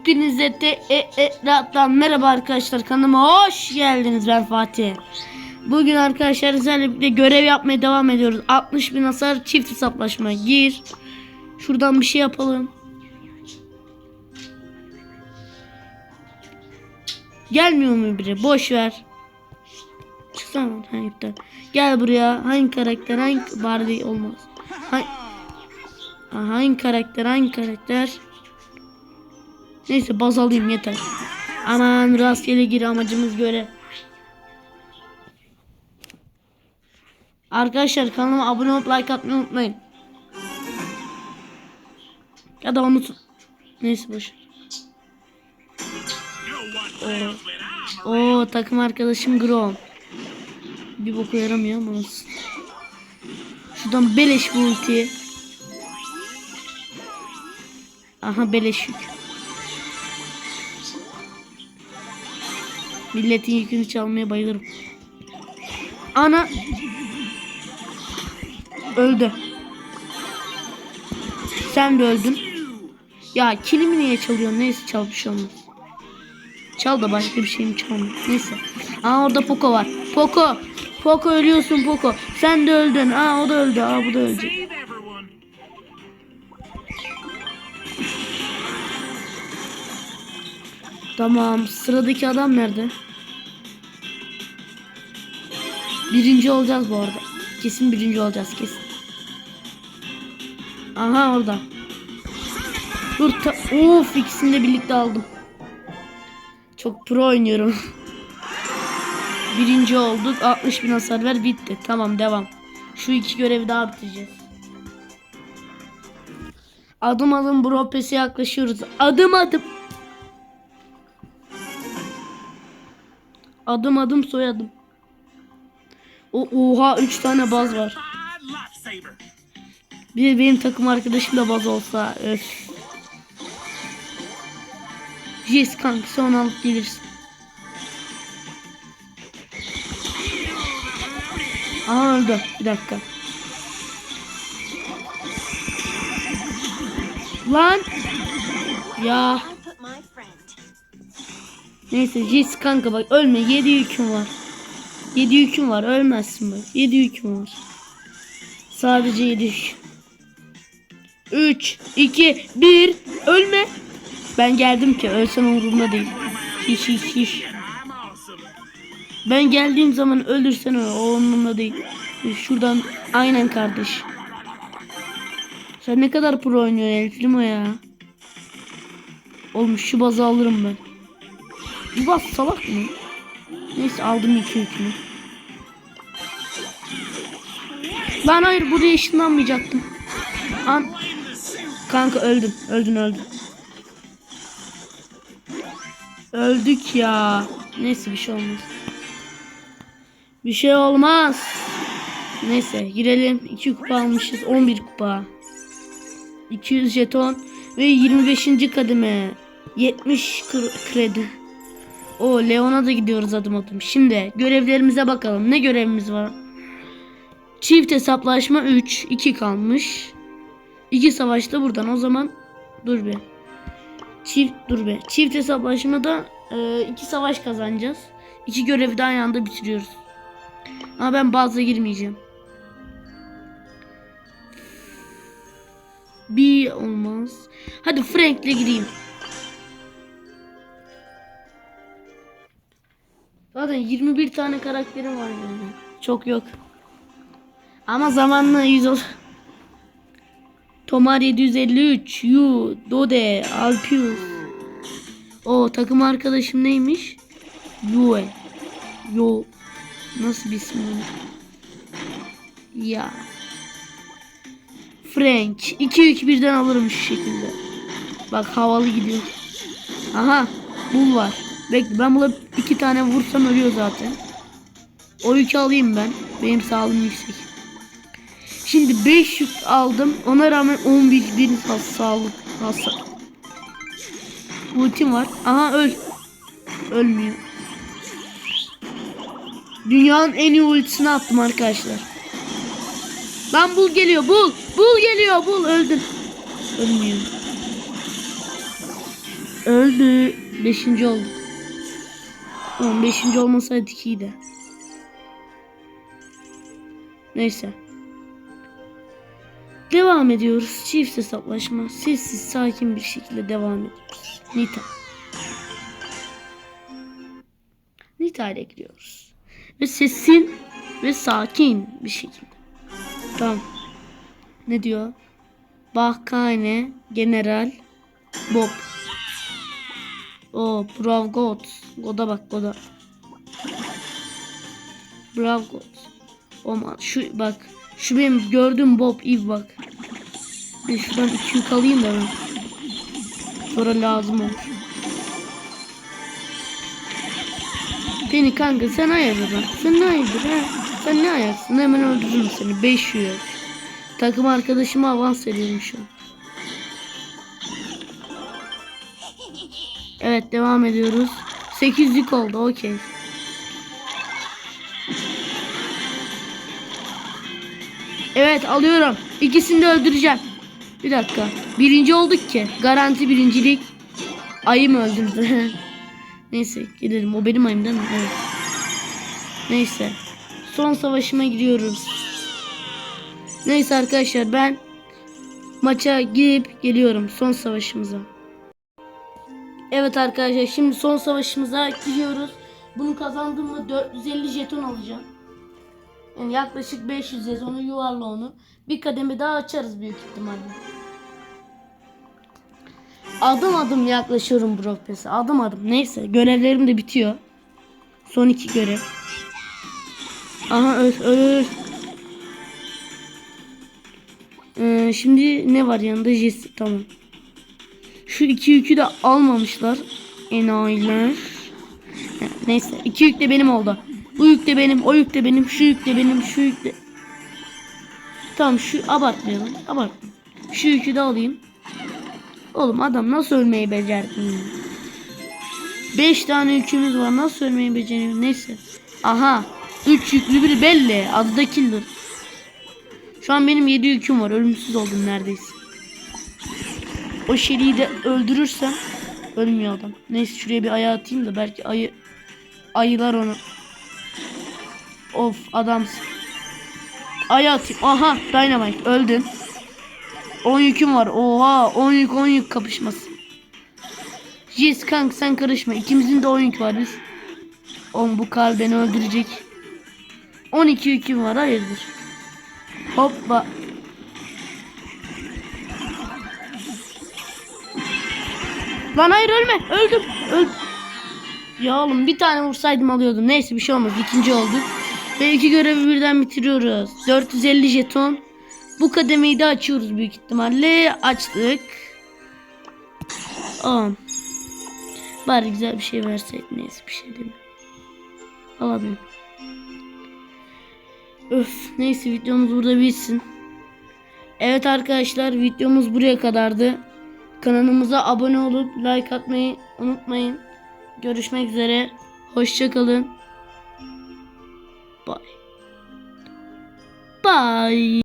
Hepinize de e, e, rahattan merhaba arkadaşlar kanalıma hoş geldiniz ben Fatih. Bugün arkadaşlar sizlerle birlikte görev yapmaya devam ediyoruz. 60 bin hasar çift hesaplaşma gir. Şuradan bir şey yapalım. Gelmiyor mu biri? Boş ver. Çıksana. Ha, iptal. Gel buraya. Hangi karakter? Hangi Barbie olmaz. Hangi, Ha, hangi karakter? Hangi karakter? Neyse baz alayım yeter. Aman rastgele gir amacımız göre. Arkadaşlar kanalıma abone olup like atmayı unutmayın. Ya da unutun. Neyse boş. Oo. Oo takım arkadaşım Grom. Bir boku yaramıyor ama olsun. Şuradan beleş bu ultiyi. Aha beleş yük. Milletin yükünü çalmaya bayılırım. Ana öldü. Sen de öldün. Ya kilimi niye çalıyorsun? Neyse çal bir şey. Çal da başka bir şeyim çalma. Neyse. Aa orada Poco var. Poco. Poco ölüyorsun Poco. Sen de öldün. Aa o da öldü. Aa bu da öldü. Tamam. Sıradaki adam nerede? Birinci olacağız bu arada. Kesin birinci olacağız kesin. Aha orada. Dur ta- Of ikisini de birlikte aldım. Çok pro oynuyorum. birinci olduk. 60 bin hasar ver bitti. Tamam devam. Şu iki görevi daha bitireceğiz. Adım adım bro pesi yaklaşıyoruz. Adım adım. Adım adım soyadım. O oha 3 tane baz var. Bir de benim takım arkadaşım da baz olsa öf. Yes kanka sen onu alıp gelirsin. Aha öldü. Bir dakika. Lan. Ya. Neyse Jess kanka bak ölme 7 yüküm var. 7 yüküm var ölmezsin bak. 7 yüküm var. Sadece 7 yük. 3, 2, 1 ölme. Ben geldim ki ölsen umurumda değil. Hiç hiç hiç. Ben geldiğim zaman ölürsen öl. O umurumda değil. Şuradan aynen kardeş. Sen ne kadar pro oynuyorsun Elfrim o ya. Olmuş şu bazı alırım ben. Bu salak mı? Neyse aldım iki yükünü. Lan hayır buraya ışınlanmayacaktım. An Kanka öldün. Öldün öldün. Öldük ya. Neyse bir şey olmaz. Bir şey olmaz. Neyse girelim. 2 kupa almışız. 11 kupa. 200 jeton ve 25. kademe. 70 kr- kredi. O Leon'a da gidiyoruz adım adım. Şimdi görevlerimize bakalım. Ne görevimiz var? Çift hesaplaşma 3. 2 kalmış. 2 savaşta buradan. O zaman dur bir. Çift dur be. Çift hesaplaşmada e, iki savaş kazanacağız. İki görevi de aynı anda bitiriyoruz. Ama ben bazı girmeyeceğim. Bir olmaz. Hadi Frank'le gireyim. Zaten 21 tane karakterim var yani. Çok yok. Ama zamanla 100 ol. Tomar 753, Yu, Dode, Alpius. O takım arkadaşım neymiş? Yue. Yo. Nasıl bir isim? Ya. Frank. 2 yük birden alırım şu şekilde. Bak havalı gidiyor. Aha. Bul var. Bekle ben buna iki tane vursam ölüyor zaten. O yükü alayım ben. Benim sağlığım yüksek. Şimdi 5 yük aldım. Ona rağmen 11 bin has sağlık hasar. Ultim var. Aha öl. Ölmüyor. Dünyanın en iyi ultisini attım arkadaşlar. Lan bul geliyor bul. Bul geliyor bul öldün. Ölmüyor. Öldü. Beşinci oldu. Tamam beşinci olmasaydık iyiydi. Neyse. Devam ediyoruz. Çift hesaplaşma. Sessiz sakin bir şekilde devam ediyoruz. Nita. Nita ile giriyoruz. Ve sesin ve sakin bir şekilde. Tamam. Ne diyor? Bahkane General Bob. O Brav God. God'a bak God'a. Brav God. Aman şu bak. Şu benim gördüğüm Bob Eve bak. Ben şuradan iki yük alayım da ben. Sonra lazım olur. Beni kanka sen hayırdır lan? Sen ne hayırdır ha? Sen ne ayaksın? Hemen öldürürüm seni. 5 yük. Takım arkadaşıma avans veriyorum şu an. Evet devam ediyoruz. 8'lik oldu okey. Evet alıyorum. İkisini de öldüreceğim. Bir dakika. Birinci olduk ki. Garanti birincilik. Ayı mı öldürdü? Neyse gidelim. O benim ayım değil mi? Evet. Neyse. Son savaşıma giriyoruz. Neyse arkadaşlar ben maça girip geliyorum son savaşımıza. Evet arkadaşlar şimdi son savaşımıza gidiyoruz. Bunu kazandığımda 450 jeton alacağım. Yani yaklaşık 500 sezonu yuvarla onu. Bir kademe daha açarız büyük ihtimalle. Adım adım yaklaşıyorum Pass'e. Adım adım. Neyse görevlerim de bitiyor. Son iki görev. Aha öl. Ee, şimdi ne var yanında? Jesse tamam. Şu iki yükü de almamışlar. Enayiler. Neyse iki yük de benim oldu. Bu yük de benim, o yük de benim, şu yük de benim, şu yük de... Tamam şu abartmayalım. Abartmayalım. Şu yükü de alayım. Oğlum adam nasıl ölmeyi becerdin ya? 5 tane yükümüz var. Nasıl ölmeyi beceriyor? Neyse. Aha. 3 yüklü biri belli. Adı da Killer. Şu an benim 7 yüküm var. Ölümsüz oldum neredeyse. O şeriyi de öldürürsem ölmüyor adam. Neyse şuraya bir ayağı atayım da belki ayı ayılar onu. Of adamsın. Ayağı atayım. Aha Dynamite öldün. 10 yüküm var. Oha 10 yük 10 yük kapışması. Yes kanka sen karışma. İkimizin de 10 yük var biz. Oğlum bu kar beni öldürecek. 12 yüküm var hayırdır. Hoppa. Lan hayır ölme. Öldüm. Öldüm. Ya oğlum bir tane vursaydım alıyordum. Neyse bir şey olmaz. İkinci olduk. Ve iki görevi birden bitiriyoruz. 450 jeton. Bu kademeyi de açıyoruz büyük ihtimalle. Açtık. Aa. Bari güzel bir şey verseydi. Neyse bir şey değil? Alabildim. Öf neyse videomuz burada bitsin. Evet arkadaşlar videomuz buraya kadardı. Kanalımıza abone olup like atmayı unutmayın. Görüşmek üzere. Hoşçakalın. Bye. Bye.